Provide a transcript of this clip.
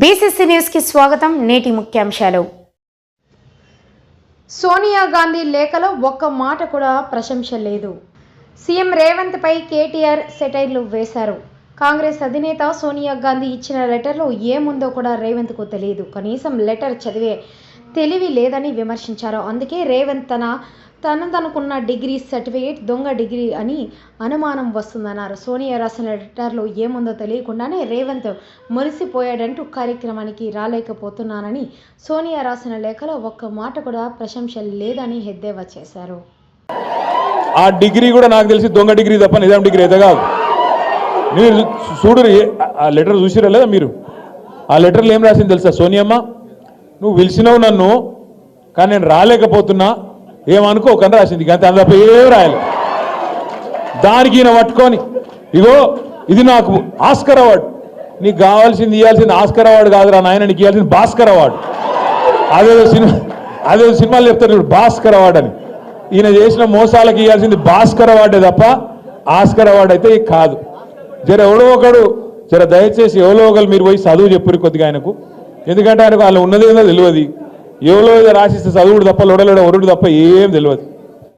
BCC న్యూస్కి స్వాగతం నేటి ముఖ్యాంశాలు. సోనియా గాంధీ లేఖలో ఒక్క మాట కూడా ప్రశంస లేదు సీఎం రేవంత్ పై కేటీఆర్ సెటైర్లు వేశారు. కాంగ్రెస్ అధినేత సోనియా గాంధీ ఇచ్చిన లెటర్లో ఏముందో కూడా రేవంత్కు తెలియదు. కనీసం లెటర్ చదివే తెలివి లేదని విమర్శించారు. అందుకే రేవంత్ తన తనదనుకున్న డిగ్రీ సర్టిఫికేట్ దొంగ డిగ్రీ అని అనుమానం వస్తుందన్నారు. సోనియా రాసిన లెటర్లో ఏముందో తెలియకుండానే రేవంత్ మురిసిపోయాడంటూ కార్యక్రమానికి రాలేకపోతున్నానని సోనియా రాసిన లేఖలో ఒక్క మాట కూడా ప్రశంస లేదని ఎద్దేవా చేశారు. ఆ డిగ్రీ కూడా నాకు తెలిసి దొంగ డిగ్రీ తప్ప నిజాం డిగ్రీ అయితే కాదు. మీరు చూడు ఆ లెటర్ చూసిరా లేదా మీరు? ఆ లెటర్లో ఏం రాసింది తెలుసా? సోనియమ్మ? నువ్వు పిలిచినావు నన్ను కానీ నేను రాలేకపోతున్నా. ఏమనుకోకని రాసింది. అంతే అంత తప్ప ఏం రాయాలి? దానికి ఈయన పట్టుకొని ఇగో ఇది నాకు ఆస్కర్ అవార్డు. నీకు కావాల్సింది ఇవ్వాల్సింది ఆస్కర్ అవార్డు కాదురా నాయన నీకు ఇవ్వాల్సింది భాస్కర్ అవార్డు. అదేదో సినిమా అదేదో సినిమాలు చెప్తారు చూడు భాస్కర్ అవార్డు అని. ఈయన చేసిన మోసాలకు ఇవ్వాల్సింది భాస్కర్ అవార్డే తప్ప ఆస్కర్ అవార్డు అయితే కాదు. జర ఎవడో ఒకడు జర దయచేసి ఎవరో ఒకరు మీరు పోయి చదువు చెప్పురు కొద్దిగా ఆయనకు. ఎందుకంటే ఆయనకు వాళ్ళు ఉన్నది ఏదో తెలియదు. ఎవరో ఏదో రాసిస్తే చదువుడు తప్ప లొడలేడ ఒరుడు తప్ప ఏం తెలియదు.